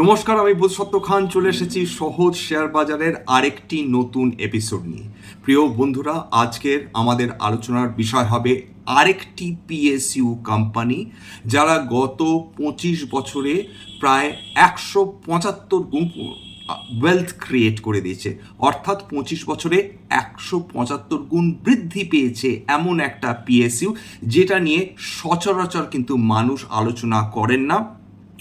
নমস্কার, আমি বোধসত্ত্ব খান। চলে এসেছি সহজ শেয়ার বাজারের আরেকটি নতুন এপিসোড নিয়ে। প্রিয় বন্ধুরা, আজকের আমাদের আলোচনার বিষয় হবে আরেকটি পিএসইউ কোম্পানি যারা গত পঁচিশ বছরে প্রায় একশো পঁচাত্তর গুণ ওয়েলথ ক্রিয়েট করে দিয়েছে। অর্থাৎ পঁচিশ বছরে একশো পঁচাত্তর গুণ বৃদ্ধি পেয়েছে এমন একটা পিএসইউ যেটা নিয়ে সচরাচর কিন্তু মানুষ আলোচনা করেন না।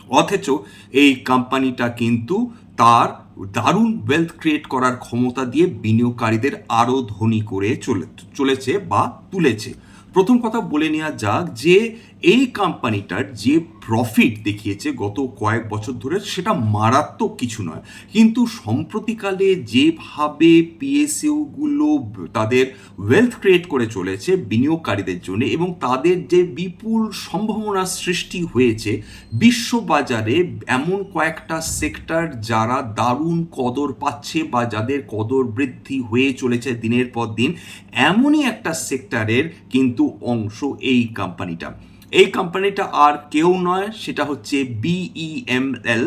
অথচ এই কোম্পানিটা কিন্তু তার দারুণ ওয়েলথ ক্রিয়েট করার ক্ষমতা দিয়ে বিনিয়োগকারীদের আরও ধনী করে চলে, চলেছে বা তুলেছে। প্রথম কথা বলে নেওয়া যাক যে এই কোম্পানিটার যে প্রফিট দেখিয়েছে গত কয়েক বছর ধরে, সেটা মারাত্মক কিছু নয়। কিন্তু সম্প্রতিকালে যেভাবে পিএসইউগুলো তাদের ওয়েলথ ক্রিয়েট করে চলেছে বিনিয়োগকারীদের জন্য এবং তাদের যে বিপুল সম্ভাবনার সৃষ্টি হয়েছে, বিশ্ববাজারে এমন কয়েকটা সেক্টর যারা দারুণ কদর পাচ্ছে বা যাদের কদর বৃদ্ধি হয়ে চলেছে দিনের পর দিন, এমনই একটা সেক্টরের কিন্তু অংশ এই কোম্পানিটা এই কোম্পানিটা আর কেউ নয়, সেটা হচ্ছে বিইএমএল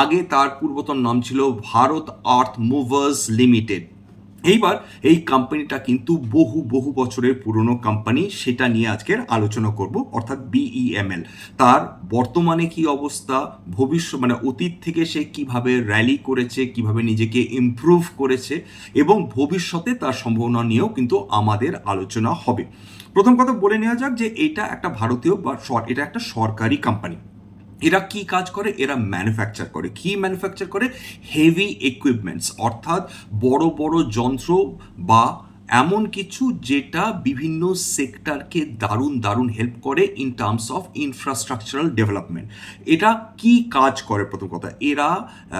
আগে তার পূর্বতন নাম ছিল ভারত আর্থ মুভার্স লিমিটেড। এইবার এই কোম্পানিটা কিন্তু বহু বহু বছরের পুরনো কোম্পানি সেটা নিয়ে আজকের আলোচনা করব, অর্থাৎ বিইএমএল তার বর্তমানে কি অবস্থা, ভবিষ্যৎ মানে অতীত থেকে সে কীভাবে র্যালি করেছে, কীভাবে নিজেকে ইমপ্রুভ করেছে, এবং ভবিষ্যতে তার সম্ভাবনা নিয়েও কিন্তু আমাদের আলোচনা হবে। প্রথম কথা বলে নেওয়া যাক যে এটা একটা ভারতীয় বা এটা একটা সরকারি কোম্পানি এরা কি কাজ করে? এরা ম্যানুফ্যাকচার করে। কি ম্যানুফ্যাকচার করে? হেভি ইকুইপমেন্টস অর্থাৎ বড় বড় যন্ত্র বা এমন কিছু যেটা বিভিন্ন সেক্টরকে দারুণ দারুণ হেল্প করে in terms of infrastructural development এটা কি কাজ করে প্রথম কথা? এরা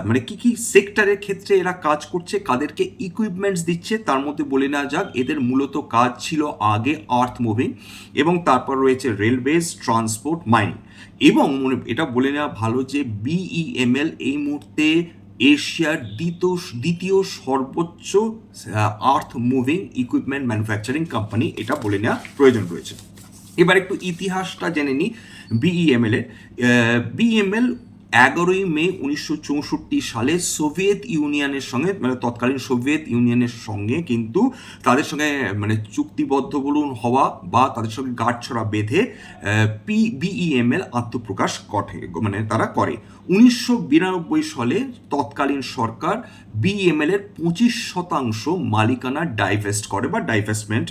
মানে কি কি সেক্টরের ক্ষেত্রে এরা কাজ করছে, কাদেরকে ইকুইপমেন্টস দিচ্ছে, তার মধ্যে বলে নেওয়া যাক, এদের মূলত কাজ ছিল আগে আর্থ মুভিং এবং তারপর রয়েছে রেলওয়েজ ট্রান্সপোর্ট মাইনিং এবং এটা বলে নেওয়া ভালো যে বিইএমএল এই মুহূর্তে এশিয়ার দ্বিতীয় দ্বিতীয় সর্বোচ্চ earth moving equipment manufacturing company এটা বলে নেওয়া প্রয়োজন রয়েছে। এবার একটু ইতিহাসটা জেনে নিই বিইএমএল এর। বিইএমএল এগারোই মে উনিশশো চৌষট্টি সালে সোভিয়েত ইউনিয়নের সঙ্গে মানে তৎকালীন সোভিয়েত ইউনিয়নের সঙ্গে কিন্তু তাদের সঙ্গে মানে চুক্তিবদ্ধ বলুন, হওয়া বা তাদের সঙ্গে গাঁটছড়া বেঁধে পি, বিইএমএল আত্মপ্রকাশ ঘটে মানে তারা করে। উনিশশো বিরানব্বই সালে তৎকালীন সরকার বিএমএল এর পঁচিশ শতাংশ মালিকানা ডাইভেস্ট করে বা ডাইভেস্টমেন্ট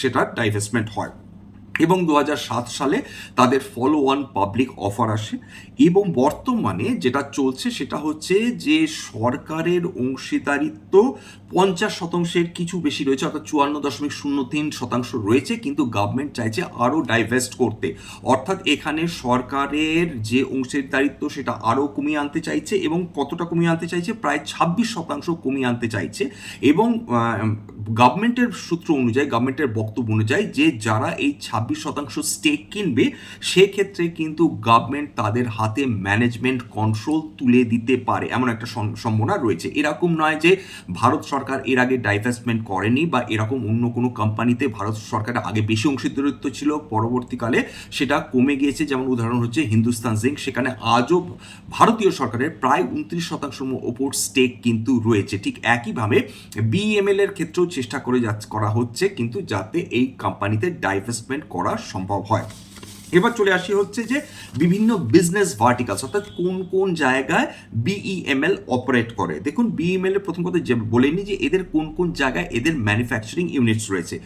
সেটা ডাইভেস্টমেন্ট হয়। এবং দু হাজার সাত সালে তাদের ফলো ওয়ান পাবলিক অফার আসে এবং বর্তমানে যেটা চলছে সেটা হচ্ছে যে সরকারের অংশীদারিত্ব পঞ্চাশ শতাংশের কিছু বেশি রয়েছে, অর্থাৎ চুয়ান্ন দশমিক শূন্য তিন শতাংশ রয়েছে, কিন্তু গভর্নমেন্ট চাইছে আরও ডাইভেস্ট করতে। অর্থাৎ এখানে সরকারের যে অংশীদারিত্ব সেটা আরও কমিয়ে আনতে চাইছে এবং কতটা কমিয়ে আনতে চাইছে? প্রায় ছাব্বিশ শতাংশ কমিয়ে আনতে চাইছে এবং গভর্নমেন্টের সূত্র অনুযায়ী, গভর্নমেন্টের বক্তব্য অনুযায়ী যে যারা এই ছাব্বিশ শতাংশ স্টেক কিনবে, সেক্ষেত্রে কিন্তু গভর্নমেন্ট তাদের হাতে ম্যানেজমেন্ট কন্ট্রোল তুলে দিতে পারে, এমন একটা সম্ভাবনা রয়েছে। এরকম নয় যে ভারত সরকার এর আগে ডাইভেস্টমেন্ট করেনি বা এরকম অন্য কোনো কোম্পানিতে ভারত সরকারের আগে বেশি অংশীদারিত্ব ছিল, পরবর্তীকালে সেটা কমে গিয়েছে। যেমন উদাহরণ হচ্ছে হিন্দুস্তান জিঙ্ক সেখানে আজও ভারতীয় সরকারের প্রায় উনত্রিশ শতাংশ ওপর স্টেক কিন্তু রয়েছে। ঠিক একইভাবে বিএমএল এর ক্ষেত্রেও চেষ্টা করে করা হচ্ছে, কিন্তু যাতে এই কোম্পানিতে ডাইভেস্টমেন্ট করা সম্ভব হয়। এবার চলে আসি হচ্ছে যে বিভিন্ন বিজনেস ভার্টিকালস অর্থাৎ কোন কোন জায়গায় বিইএমএল অপারেট করে। দেখুন বিইএমএল এর প্রথম কথা যে বলেনি যে এদের কোন কোন জায়গায় এদের ম্যানুফ্যাকচারিং ইউনিটস রয়েছে।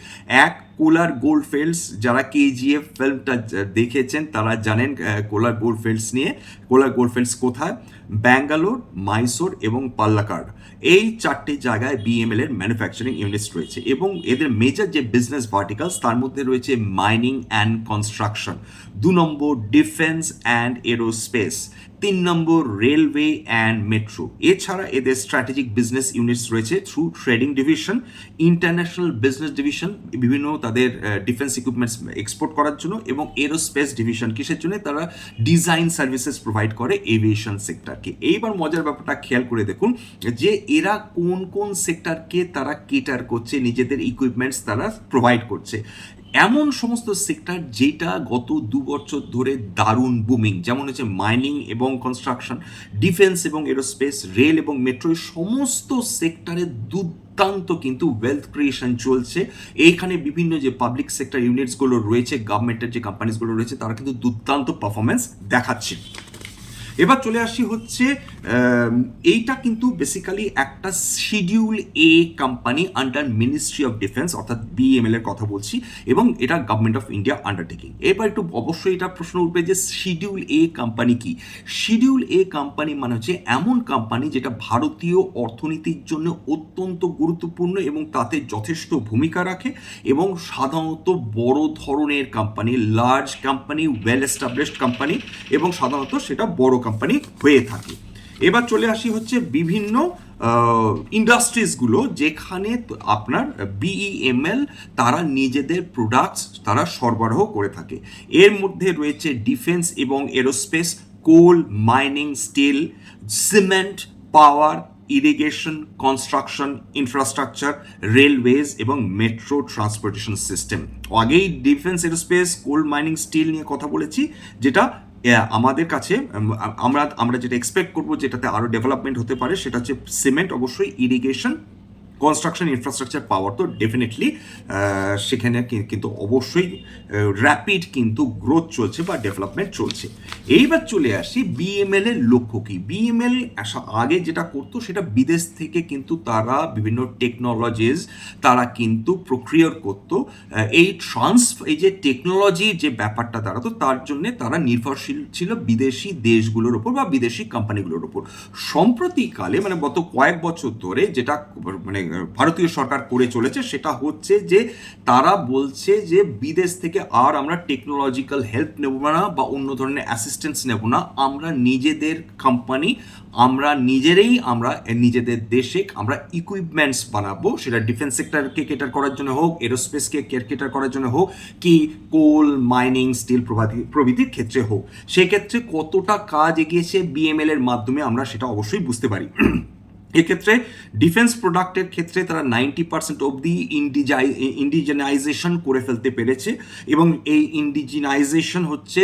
এক কোলার গোল্ড ফিল্ডস, যারা কেজিএফ ফিল্মটা দেখেছেন, তারা জানেন কোলার গোল্ড ফিল্ডস নিয়ে, কোলার গোল্ড ফিল্ডস কোথায়? ব্যাঙ্গালোর, মাইসোর এবং পাল্লাকার্ড এই চারটি জায়গায় বিএমএল এর ম্যানুফ্যাকচারিং ইউনিটস রয়েছে এবং এদের মেজর যে বিজনেস ভার্টিকালস তার মধ্যে রয়েছে মাইনিং অ্যান্ড কনস্ট্রাকশন দু নম্বর ডিফেন্স অ্যান্ড এরোস্পেস তিন নম্বর রেলওয়ে অ্যান্ড মেট্রো। এছাড়া এদের স্ট্র্যাটেজিক বিজনেস ইউনিটস রয়েছে through trading division international business division বিভিন্ন তাদের ডিফেন্স ইকুইপমেন্টস এক্সপোর্ট করার জন্য এবং এরোস্পেস ডিভিশন কিসের জন্য? তারা ডিজাইন সার্ভিসেস প্রোভাইড করে এভিয়েশন সেক্টরকে এইবার মজার ব্যাপারটা খেয়াল করে দেখুন যে এরা কোন কোন সেক্টরকে তারা কেটার করছে, নিজেদের ইকুইপমেন্টস তারা প্রোভাইড করছে। এমন সমস্ত সেক্টর যেটা গত দু বছর ধরে দারুণ বুমিং যেমন হচ্ছে মাইনিং এবং কনস্ট্রাকশন ডিফেন্স এবং এরোস্পেস রেল এবং মেট্রো সমস্ত সেক্টরে দুর্দান্ত কিন্তু ওয়েলথ ক্রিয়েশন চলছে। এইখানে বিভিন্ন যে পাবলিক সেক্টর ইউনিটসগুলো রয়েছে গভর্নমেন্টের যে কোম্পানিজগুলো রয়েছে, তারা কিন্তু দুর্দান্ত পারফরমেন্স দেখাচ্ছে। এবার চলে আসি হচ্ছে এইটা কিন্তু বেসিক্যালি একটা schedule A company under ministry of defence অর্থাৎ বিএমএল এর কথা বলছি, এবং এটা গভর্নমেন্ট অফ ইন্ডিয়া আন্ডারটেকিং এবার একটু অবশ্যই এটা প্রশ্ন উঠবে যে শিডিউল এ কোম্পানি কি? শিডিউল এ কোম্পানি মানে হচ্ছে এমন কোম্পানি যেটা ভারতীয় অর্থনীতির জন্য অত্যন্ত গুরুত্বপূর্ণ এবং তাতে যথেষ্ট ভূমিকা রাখে, এবং সাধারণত বড় ধরনের company large company well established company এবং সাধারণত সেটা বড় কোম্পানি হয়ে থাকে। এবার চলে আসি হচ্ছে বিভিন্ন ইন্ডাস্ট্রিজগুলো যেখানে আপনার বিইএমএল তারা নিজেদের প্রোডাক্টস তারা সরবরাহ করে থাকে। এর মধ্যে রয়েছে ডিফেন্স এবং aerospace coal mining steel cement power irrigation construction infrastructure railways এবং মেট্রো ট্রান্সপোর্টেশন সিস্টেম আগেই defence aerospace coal mining steel নিয়ে কথা বলেছি, যেটা আমাদের কাছে আমরা আমরা যেটা এক্সপেক্ট করব যেটাতে আরও ডেভেলপমেন্ট হতে পারে, সেটা হচ্ছে সিমেন্ট অবশ্যই ইরিগেশন কনস্ট্রাকশন ইনফ্রাস্ট্রাকচার পাওয়ার তো ডেফিনেটলি সেখানে কিন্তু অবশ্যই র্যাপিড কিন্তু গ্রোথ চলছে বা ডেভেলপমেন্ট চলছে। এইবার চলে আসি বিএমএল এর লক্ষ্য কি? বিএমএল আগে যেটা করতো সেটা বিদেশ থেকে কিন্তু তারা বিভিন্ন টেকনোলজিস তারা কিন্তু প্রক্রিয়ার করতো। এই ট্রান্স এই যে টেকনোলজির যে ব্যাপারটা দাঁড়াতো, তার জন্য তারা নির্ভরশীল ছিল বিদেশি দেশগুলোর ওপর বা বিদেশি কোম্পানিগুলোর ওপর। সম্প্রতিকালে মানে গত কয়েক বছর ধরে যেটা মানে ভারতীয় সরকার করে চলেছে, সেটা হচ্ছে যে তারা বলছে যে বিদেশ থেকে আর আমরা টেকনোলজিক্যাল হেল্প নেব না বা অন্য ধরনের অ্যাসিস্ট্যান্স নেব না। আমরা নিজেদের কোম্পানি আমরা নিজেরাই আমরা নিজেদের দেশে আমরা ইকুইপমেন্টস বানাবো। সেটা ডিফেন্স সেক্টরকে কেটার করার জন্য হোক এরোস্পেসকে কেয়ার কেটার করার জন্য হোক, কি কোল মাইনিং স্টিল প্রভৃতি, প্রভৃতির ক্ষেত্রে হোক। সেক্ষেত্রে কতটা কাজ এগিয়েছে বিএমএল এর মাধ্যমে আমরা সেটা অবশ্যই বুঝতে পারি। এক্ষেত্রে ডিফেন্স প্রোডাক্টের ক্ষেত্রে তারা নাইনটি পার্সেন্ট অবধি ইন্ডিজাই ইন্ডিজেনাইজেশন করে ফেলতে পেরেছে এবং এই ইন্ডিজিনাইজেশন হচ্ছে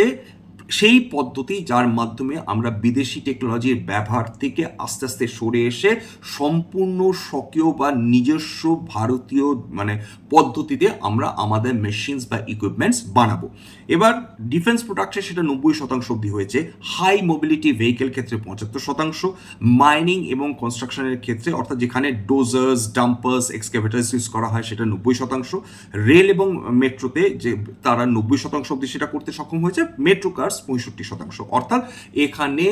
সেই পদ্ধতি যার মাধ্যমে আমরা বিদেশি টেকনোলজির ব্যবহার থেকে আস্তে আস্তে সরে এসে সম্পূর্ণ স্বকীয় বা নিজস্ব ভারতীয় মানে পদ্ধতিতে আমরা আমাদের মেশিনস বা ইকুইপমেন্টস বানাবো। এবার ডিফেন্স প্রোডাক্টে সেটা নব্বই শতাংশ অবধি হয়েছে। হাই মোবিলিটি ভেহিকেল ক্ষেত্রে পঁচাত্তর শতাংশ। মাইনিং এবং কনস্ট্রাকশনের ক্ষেত্রে অর্থাৎ যেখানে ডোজার্স ডাম্পার্স এক্সকেভেটার্স ইউজ করা হয় সেটা নব্বই শতাংশ। রেল এবং মেট্রোতে যে তারা নব্বই শতাংশ অবধি সেটা করতে সক্ষম হয়েছে। মেট্রো কার্স পঁয়ষট্টি শতাংশ। অর্থাৎ এখানে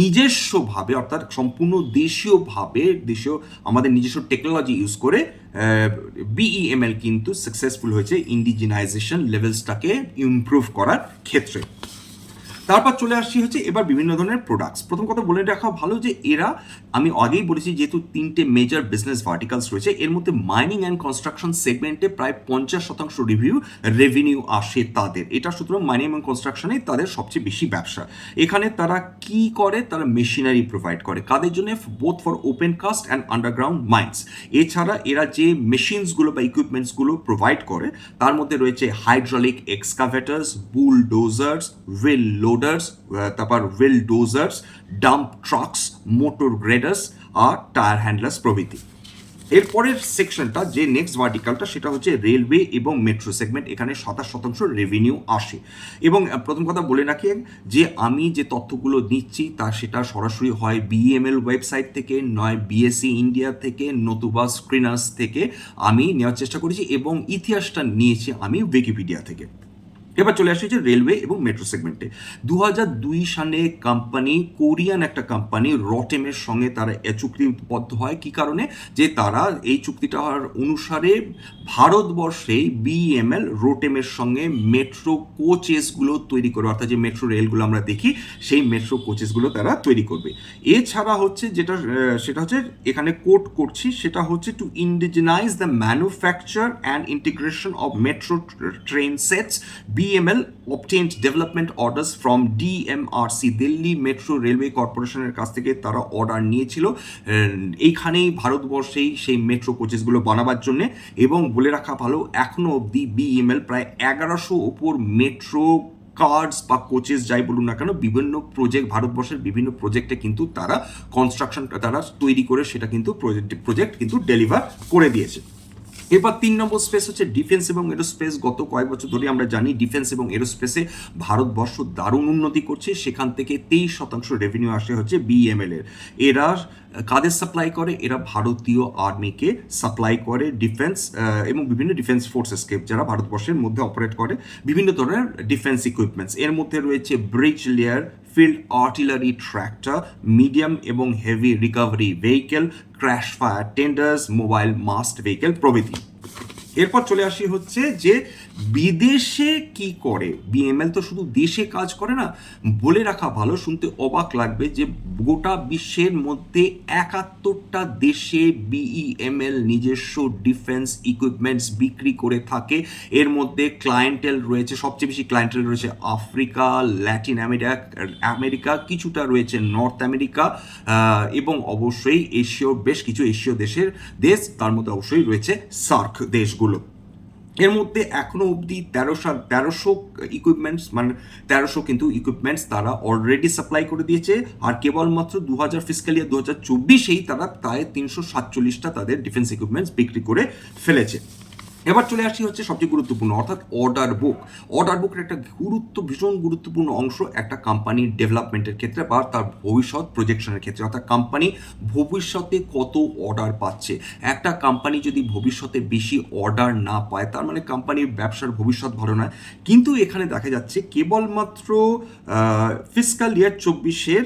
নিজস্বভাবে, অর্থাৎ সম্পূর্ণ দেশীয়ভাবে, দেশীয় আমাদের নিজস্ব টেকনোলজি ইউজ করে বিইএমএল কিন্তু সাকসেসফুল হয়েছে ইন্ডিজিনাইজেশন লেভেলসটাকে ইমপ্রুভ করার ক্ষেত্রে। তারপর চলে আসছি হচ্ছে এবার বিভিন্ন ধরনের প্রোডাক্টস প্রথম কথা বলে রাখা ভালো যে এরা, আমি আগেই বলেছি যেহেতু তিনটে মেজর বিজনেস ভার্টিকালস রয়েছে, এর মধ্যে মাইনিং অ্যান্ড কনস্ট্রাকশন সেগমেন্টে প্রায় পঞ্চাশ শতাংশ রিভিউ রেভিনিউ আসে তাদের। এটা সুতরাং মাইনিং এবং কনস্ট্রাকশনে তাদের সবচেয়ে বেশি ব্যবসা। এখানে তারা কি করে? তারা মেশিনারি প্রোভাইড করে। কাদের জন্য? Both for open cast and underground mines এছাড়া এরা যে মেশিনসগুলো বা ইকুইপমেন্টসগুলো প্রোভাইড করে, তার মধ্যে রয়েছে hydraulic excavators bulldozers wheel loaders তারপর wheel dozers dump trucks motor graders আর টায়ার হ্যান্ডলার্স প্রভৃতি। এরপরের সেকশনটা যে নেক্সট ভার্টিকালটা সেটা হচ্ছে রেলওয়ে এবং মেট্রো সেগমেন্ট এখানে সাতাশ শতাংশ রেভিনিউ আসে। এবং প্রথম কথা বলে রাখি, যে আমি যে তথ্যগুলো দিচ্ছি, তা সেটা সরাসরি হয় বিএমএল ওয়েবসাইট থেকে, নয় বিএসসি ইন্ডিয়া থেকে, নতুবা স্ক্রিনার্স থেকে। আমি নেওয়ার চেষ্টা করেছি এবং ইতিহাসটা নিয়েছি আমি উইকিপিডিয়া থেকে। এবার চলে আসি যে রেলওয়ে এবং মেট্রো সেগমেন্টে দু দুই সালে কোম্পানি কোরিয়ান একটা কোম্পানি রটেমের সঙ্গে তারা এ চুক্তিবদ্ধ হয়। কি কারণে? যে তারা এই চুক্তিটা হওয়ার অনুসারে ভারতবর্ষে বিএমএল রোটেমের সঙ্গে মেট্রো কোচেসগুলো তৈরি করবে। অর্থাৎ যে মেট্রো রেলগুলো আমরা দেখি, সেই মেট্রো কোচেসগুলো তারা তৈরি করবে। এছাড়া হচ্ছে যেটা সেটা হচ্ছে এখানে কোট করছি, সেটা হচ্ছে to indigenise the manufacture and integration of metro train sets B BML obtained development orders from DMRC Delhi metro railway কর্পোরেশনের কাছ থেকে তারা অর্ডার নিয়েছিল। এইখানেই ভারতবর্ষেই সেই মেট্রো কোচেসগুলো বানাবার জন্য এবং বলে রাখা ভালো এখনও অবধি বিএমএল প্রায় এগারোশো ওপর মেট্রো কার্ডস বা কোচেস যাই বলুন না কেন, বিভিন্ন প্রজেক্ট ভারতবর্ষের বিভিন্ন প্রজেক্টে কিন্তু তারা কনস্ট্রাকশন তারা তৈরি করে সেটা কিন্তু প্রজেক্ট প্রজেক্ট কিন্তু ডেলিভার করে দিয়েছে। এবার তিন নম্বর স্পেস হচ্ছে ডিফেন্স এবং এরোস্পেস গত কয়েক বছর ধরে আমরা জানি ডিফেন্স এবং এরোস্পেসে ভারতবর্ষ দারুণ উন্নতি করছে। সেখান থেকে তেইশ শতাংশ রেভিনিউ আসে হচ্ছে বিএমএল এর। এরা কাদের সাপ্লাই করে? এরা ভারতীয় আর্মিকে সাপ্লাই করে ডিফেন্স এবং বিভিন্ন ডিফেন্স ফোর্সেসকে যারা ভারতবর্ষের মধ্যে অপারেট করে। বিভিন্ন ধরনের ডিফেন্স ইকুইপমেন্টস এর মধ্যে রয়েছে bridge layer field artillery tractor, medium এবং heavy recovery vehicle, crash fire tenders, mobile mast vehicle প্রভৃতি। এরপর চলে আসি হচ্ছে যে বিদেশে কি করে? বিএমএল তো শুধু দেশে কাজ করে না, বলে রাখা ভালো, শুনতে অবাক লাগবে যে গোটা বিশ্বের মধ্যে একাত্তরটা দেশে বিইএমএল নিজস্ব ডিফেন্স ইকুইপমেন্টস বিক্রি করে থাকে। এর মধ্যে ক্লায়েন্টেল রয়েছে, সবচেয়ে বেশি ক্লায়েন্টেল রয়েছে আফ্রিকা ল্যাটিন আমেরিকা আমেরিকা কিছুটা রয়েছে নর্থ আমেরিকা এবং অবশ্যই এশীয় বেশ কিছু এশীয় দেশের দেশ, তার মধ্যে অবশ্যই রয়েছে সার্ক দেশগুলো। এর মধ্যে এখনও অবধি তেরোশো তেরোশো ইকুইপমেন্টস মানে তেরোশো কিন্তু ইকুইপমেন্টস তারা অলরেডি সাপ্লাই করে দিয়েছে। আর কেবলমাত্র দু হাজার ফিজিক্যাল ইয়ার দু হাজার চব্বিশেই তারা প্রায় তিনশো সাতচল্লিশটা তাদের ডিফেন্স ইকুইপমেন্টস বিক্রি করে ফেলেছে। এবার চলে আসি হচ্ছে সবচেয়ে গুরুত্বপূর্ণ, অর্থাৎ অর্ডার বুক অর্ডার বুকের একটা গুরুত্ব, ভীষণ গুরুত্বপূর্ণ অংশ একটা কোম্পানির ডেভেলপমেন্টের ক্ষেত্রে বা তার ভবিষ্যৎ প্রজেকশনের ক্ষেত্রে। অর্থাৎ কোম্পানি ভবিষ্যতে কত অর্ডার পাচ্ছে। একটা কোম্পানি যদি ভবিষ্যতে বেশি অর্ডার না পায়, তার মানে কোম্পানির ব্যবসার ভবিষ্যৎ ভালো নয়। কিন্তু এখানে দেখা যাচ্ছে কেবলমাত্র ফিসকাল ইয়ার চব্বিশের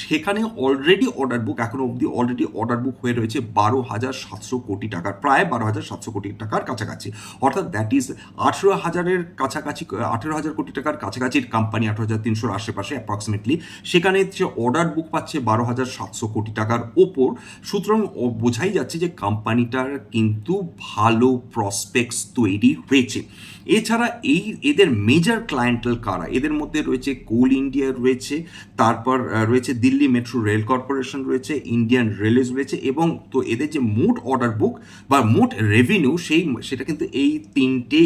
সেখানে অলরেডি অর্ডার বুক এখনও অবধি অলরেডি অর্ডার বুক হয়ে রয়েছে বারো হাজার সাতশো কোটি টাকার, প্রায় বারো হাজার সাতশো কোটি টাকার কাছাকাছি। অর্থাৎ দ্যাট ইজ আঠেরো হাজারের কাছাকাছি, আঠেরো হাজার কোটি টাকার কাছাকাছি কোম্পানি আঠেরো হাজার তিনশোর আশেপাশে অ্যাপ্রক্সিমেটলি সেখানে যে অর্ডার বুক পাচ্ছে বারো হাজার সাতশো কোটি টাকার ওপর। সুতরাং বোঝাই যাচ্ছে যে কোম্পানিটার কিন্তু ভালো প্রসপেক্টস তৈরি হয়েছে। এছাড়া এই এদের মেজর ক্লায়েন্টাল কারা? এদের মধ্যে রয়েছে কোল ইন্ডিয়া রয়েছে, তারপর রয়েছে দিল্লি মেট্রো রেল কর্পোরেশন রয়েছে ইন্ডিয়ান রেলওয়েজ রয়েছে এবং তো এদের যে মোট অর্ডার বুক বা মোট রেভিনিউ সেই সেটা কিন্তু এই তিনটে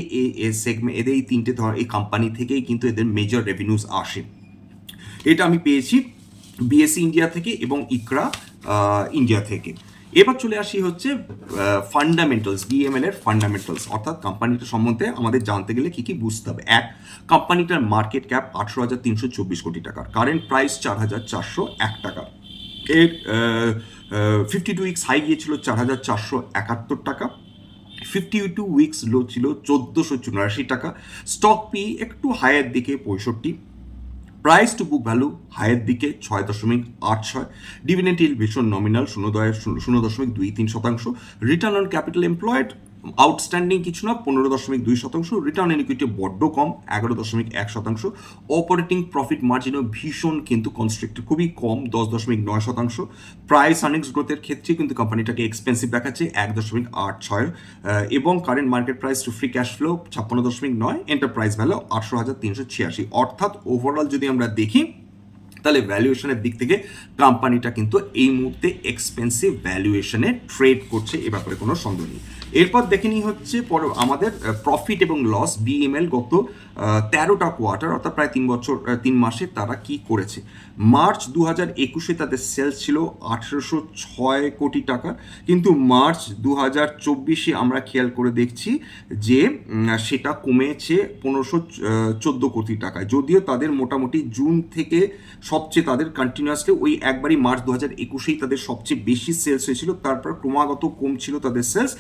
সেগমেন্ট এদের এই তিনটে ধর, এই কোম্পানি থেকেই কিন্তু এদের মেজর রেভিনিউস আসে। এটা আমি পেয়েছি বিএসসি ইন্ডিয়া থেকে এবং ইকরা ইন্ডিয়া থেকে। এবার চলে আসি হচ্ছে ফান্ডামেন্টালস বিএমএল এর ফান্ডামেন্টালস অর্থাৎ কোম্পানিটা সম্বন্ধে আমাদের জানতে গেলে কি কি বুঝতে হবে। এক কোম্পানিটার মার্কেট ক্যাপ আঠেরো হাজার তিনশো চব্বিশ কোটি টাকার। কারেন্ট প্রাইস চার হাজার চারশো এক টাকা। এর ফিফটি টু উইক্স হাই গিয়েছিল চার হাজার চারশো একাত্তর টাকা। ফিফটি টু উইক্স লো ছিল চোদ্দোশো চুরাশি টাকা। স্টক পি একটু হায়ের দিকে পঁয়ষট্টি। প্রাইস টু বুক ভ্যালু হায়ের দিকে ছয় দশমিক আট ছয়। ডিভিডেন্ট ইল ভীষণ নমিনাল শূন্য দয় শূন্য দশমিক দুই তিন শতাংশ। Return on capital employed outstanding কিছু না, পনেরো দশমিক দুই শতাংশ রিটার্ন অন ইকুইটি বড্ড কম, এগারো দশমিক এক শতাংশ। অপারেটিং প্রফিট মার্জিনও ভীষণ কিন্তু কনস্ট্রিক্টেড খুবই কম, দশ দশমিক নয় শতাংশ। প্রাইস আর্নিংস গ্রোথের ক্ষেত্রে কিন্তু কোম্পানিটাকে এক্সপেন্সিভ দেখাচ্ছে, এক দশমিক আট ছয়। এবং current market price to free cash flow ছাপ্পান্ন দশমিক নয় এন্টারপ্রাইজ ভ্যালু আটশো হাজার তিনশো ছিয়াশি। অর্থাৎ ওভারঅল যদি আমরা দেখি, তাহলে ভ্যালুয়েশনের দিক থেকে কোম্পানিটা কিন্তু এই মুহূর্তে এক্সপেন্সিভ ভ্যালুয়েশনে ট্রেড করছে, এ ব্যাপারে কোনো সন্দেহ নেই। এরপর দেখে নিই হচ্ছে পর আমাদের প্রফিট এবং লস বিএমএল গত তেরোটা কোয়ার্টার অর্থাৎ প্রায় তিন বছর তিন মাসে তারা কি করেছে? মার্চ দু হাজার একুশে তাদের সেলস ছিল আঠেরোশো ছয় কোটি টাকা। কিন্তু মার্চ দু হাজার চব্বিশে আমরা খেয়াল করে দেখছি যে সেটা কমেছে পনেরোশো চোদ্দ কোটি টাকায়। যদিও তাদের মোটামুটি জুন থেকে সবচেয়ে তাদের কন্টিনিউয়াসলি ওই একবারই মার্চ দু হাজার একুশেই তাদের সবচেয়ে বেশি সেলস হয়েছিল। তারপর ক্রমাগত কমছিল তাদের সেলস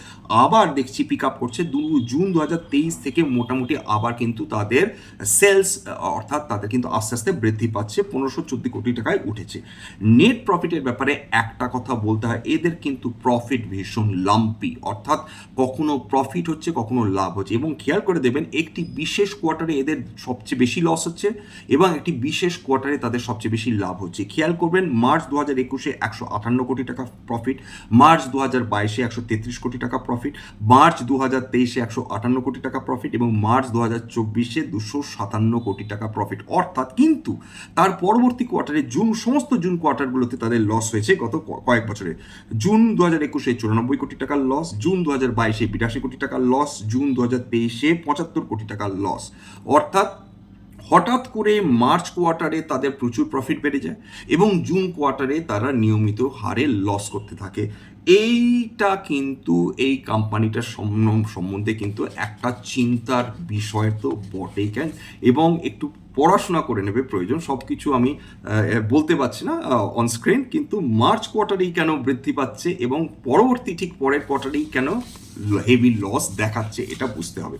আবার দেখছি পিক আপ করছে। দু জুন দু হাজার তেইশ থেকে মোটামুটি আবার কিন্তু তাদের সেলস অর্থাৎ তাদের কিন্তু আস্তে আস্তে বৃদ্ধি পাচ্ছে, পনেরোশো চোদ্দ কোটি টাকায় উঠেছে। নেট প্রফিটের ব্যাপারে একটা কথা বলতে হয়, এদের কিন্তু প্রফিট ভীষণ লাম্পি অর্থাৎ কখনো প্রফিট হচ্ছে, কখনো লাভ হচ্ছে। এবং খেয়াল করে দেবেন, একটি বিশেষ কোয়ার্টারে এদের সবচেয়ে বেশি লস হচ্ছে এবং একটি বিশেষ কোয়ার্টারে তাদের সবচেয়ে বেশি লাভ হচ্ছে। খেয়াল করবেন, মার্চ দু হাজার একুশে একশো আটান্ন কোটি টাকা প্রফিট মার্চ দু হাজার বাইশে একশো তেত্রিশ কোটি টাকা প্রফিট প্রফিট মার্চ দু হাজার তেইশে একশো আটান্ন কোটি টাকা প্রফিট এবং মার্চ দু হাজার চব্বিশে দুশো সাতান্ন কোটি টাকা প্রফিট অর্থাৎ কিন্তু তার পরবর্তী কোয়ার্টারে জুন সমস্ত জুন কোয়ার্টারগুলোতে তাদের লস হয়েছে গত কয়েক বছরে। জুন দু হাজার একুশে চুরানব্বই কোটি টাকার লস জুন দু হাজার বাইশে বিরাশি কোটি টাকার লস জুন দু হাজার তেইশে পঁচাত্তর কোটি টাকার লস অর্থাৎ হঠাৎ করে মার্চ কোয়ার্টারে তাদের প্রচুর প্রফিট বেড়ে যায় এবং জুন কোয়ার্টারে তারা নিয়মিত হারে লস করতে থাকে। এইটা কিন্তু এই কোম্পানিটার সম্বন্ধে কিন্তু একটা চিন্তার বিষয় তো বটেই, কেন? এবং একটু পড়াশোনা করে নেবে প্রয়োজন সব কিছু আমি বলতে পারছি না অনস্ক্রিন কিন্তু মার্চ কোয়ার্টারেই কেন বৃদ্ধি পাচ্ছে এবং পরবর্তী ঠিক পরের কোয়ার্টারেই কেন হেভি লস দেখাচ্ছে, এটা বুঝতে হবে।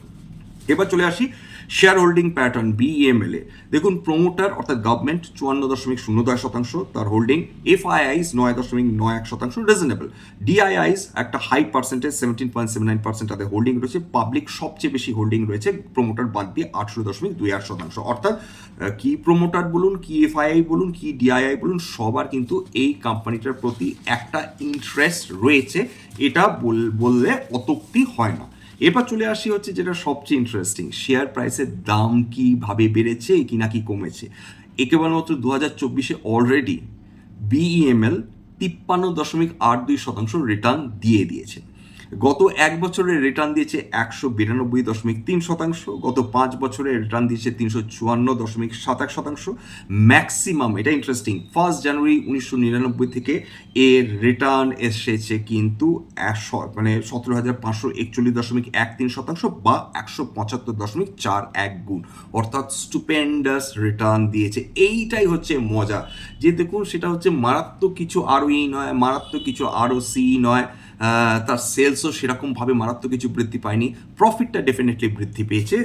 এবার চলে আসি শেয়ার হোল্ডিং প্যাটার্ন বিএমএলএ দেখুন প্রমোটার অর্থাৎ গভর্নমেন্ট চুয়ান্ন দশমিক শূন্য দশ শতাংশ, তার হোল্ডিং এফআইআইস নয় দশমিক নয় এক শতাংশ রিজনেবল ডিআইআইস একটা high percentage seventeen point seven nine percent তাদের হোল্ডিং রয়েছে। পাবলিক সবচেয়ে বেশি হোল্ডিং রয়েছে প্রমোটার বাদ দিয়ে আটশো দশমিক দুই আট শতাংশ। অর্থাৎ কি প্রমোটার বলুন, কি এফআইআই বলুন, কি ডিআইআই বলুন, সবার কিন্তু এই কোম্পানিটার প্রতি একটা ইন্টারেস্ট রয়েছে। এটা বল- বললে অতক্তি হয় না। এরপর চলে আসি হচ্ছে যেটা সবচেয়ে ইন্টারেস্টিং শেয়ার প্রাইসের দাম কীভাবে বেড়েছে, কি না কি কমেছে। একেবারমাত্র দু হাজার চব্বিশে অলরেডি বিইএমএল তিপ্পান্ন দশমিক আট দুই শতাংশ রিটার্ন দিয়ে দিয়েছে। গত এক বছরের রিটার্ন দিয়েছে একশো বিরানব্বই দশমিক তিন শতাংশ, গত পাঁচ বছরের রিটার্ন দিয়েছে তিনশো চুয়ান্ন দশমিক সাত এক শতাংশ। ম্যাক্সিমাম এটা ইন্টারেস্টিং ফার্স্ট জানুয়ারি উনিশশো নিরানব্বই থেকে এর রিটার্ন এসেছে কিন্তু একশো মানে সতেরো হাজার পাঁচশো একচল্লিশ দশমিক এক তিন শতাংশ বা একশো পঁচাত্তর দশমিক চার এক গুণ। অর্থাৎ স্টুপেন্ডাস রিটার্ন দিয়েছে। এইটাই হচ্ছে মজা। যে দেখুন, সেটা হচ্ছে মারাত্মক কিছু আরও ই নয়, মারাত্মক কিছু আরও সি নয়। তার সেলসও সেরকমভাবে মারাত্মক কিছু বৃদ্ধি পায়নি। প্রফিটটা ডেফিনেটলি বৃদ্ধি পেয়েছে।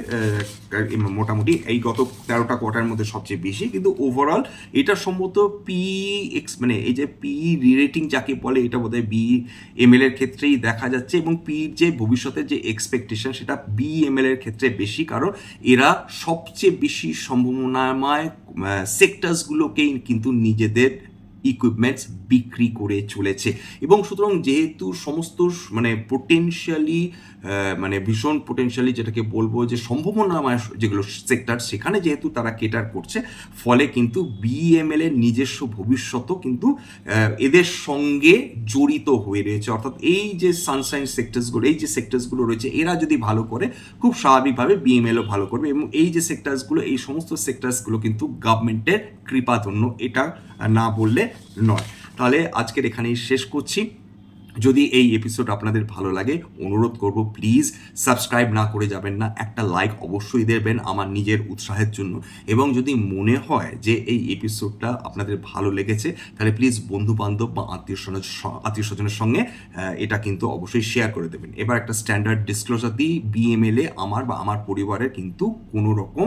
মোটামুটি এই গত তেরোটা কোয়ার্টারের মধ্যে সবচেয়ে বেশি। কিন্তু ওভারঅল এটা সম্ভবত পি এক্স মানে এই যে পি রেটিং যাকে বলে, এটা বোধহয় বি এমএল এর ক্ষেত্রেই দেখা যাচ্ছে এবং পির যে ভবিষ্যতের যে এক্সপেকটেশন সেটা বি এমএল এর ক্ষেত্রে বেশি। কারণ এরা সবচেয়ে বেশি সম্ভাবনাময় সেক্টরসগুলোকেই কিন্তু নিজেদের ইকুইপমেন্টস বিক্রি করে চলেছে। এবং সুতরাং যেহেতু সমস্ত মানে পোটেনশিয়ালি মানে ভীষণ পোটেনশিয়ালি যেটাকে বলব যে সম্ভাবনাময় যেগুলো সেক্টর সেখানে যেহেতু তারা কেটার করছে, ফলে কিন্তু বিএমএল এর নিজস্ব ভবিষ্যতও কিন্তু এদের সঙ্গে জড়িত হয়ে রয়েছে। অর্থাৎ এই যে সানসাইন সেক্টরসগুলো এই যে সেক্টরসগুলো রয়েছে, এরা যদি ভালো করে, খুব স্বাভাবিকভাবে বিএমএলও ভালো করবে এবং এই যে সেক্টরসগুলো এই সমস্ত সেক্টরসগুলো কিন্তু গভর্নমেন্টের কৃপাধন্য, এটা না বললে নয়। তাহলে আজকের এখানেই শেষ করছি। যদি এই এপিসোড আপনাদের ভালো লাগে, অনুরোধ করব প্লিজ সাবস্ক্রাইব না করে যাবেন না, একটা লাইক অবশ্যই দেবেন আমার নিজের উৎসাহের জন্য। এবং যদি মনে হয় যে এই এপিসোডটা আপনাদের ভালো লেগেছে, তাহলে প্লিজ বন্ধু বান্ধব বা আত্মীয় আত্মীয় স্বজনের সঙ্গে এটা কিন্তু অবশ্যই শেয়ার করে দেবেন। এবার একটা স্ট্যান্ডার্ড ডিসক্লোজার দিই বিএমএলএ আমার বা আমার পরিবারের কিন্তু কোনো রকম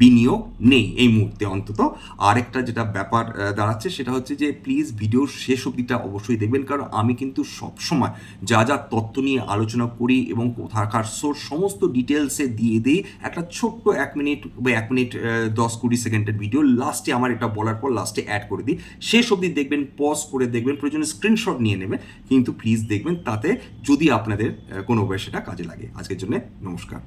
বিনিয়োগ নেই এই মুহূর্তে অন্তত। আরেকটা যেটা ব্যাপার দাঁড়াচ্ছে সেটা হচ্ছে যে প্লিজ ভিডিওর শেষ অবধিটা অবশ্যই দেখবেন, কারণ আমি কিন্তু সবসময় যা যা তত্ত্ব নিয়ে আলোচনা করি এবং কোথাকার সোর্স সমস্ত ডিটেলসে দিয়ে দিই। একটা ছোট্ট এক মিনিট বা এক মিনিট দশ কুড়ি সেকেন্ডের ভিডিও লাস্টে আমার এটা বলার পর লাস্টে অ্যাড করে দিই। শেষ অবধি দেখবেন পজ করে দেখবেন, প্রয়োজনে স্ক্রিনশট নিয়ে নেবেন। কিন্তু প্লিজ দেখবেন, তাতে যদি আপনাদের কোনো সেটা কাজে লাগে। আজকের জন্য নমস্কার।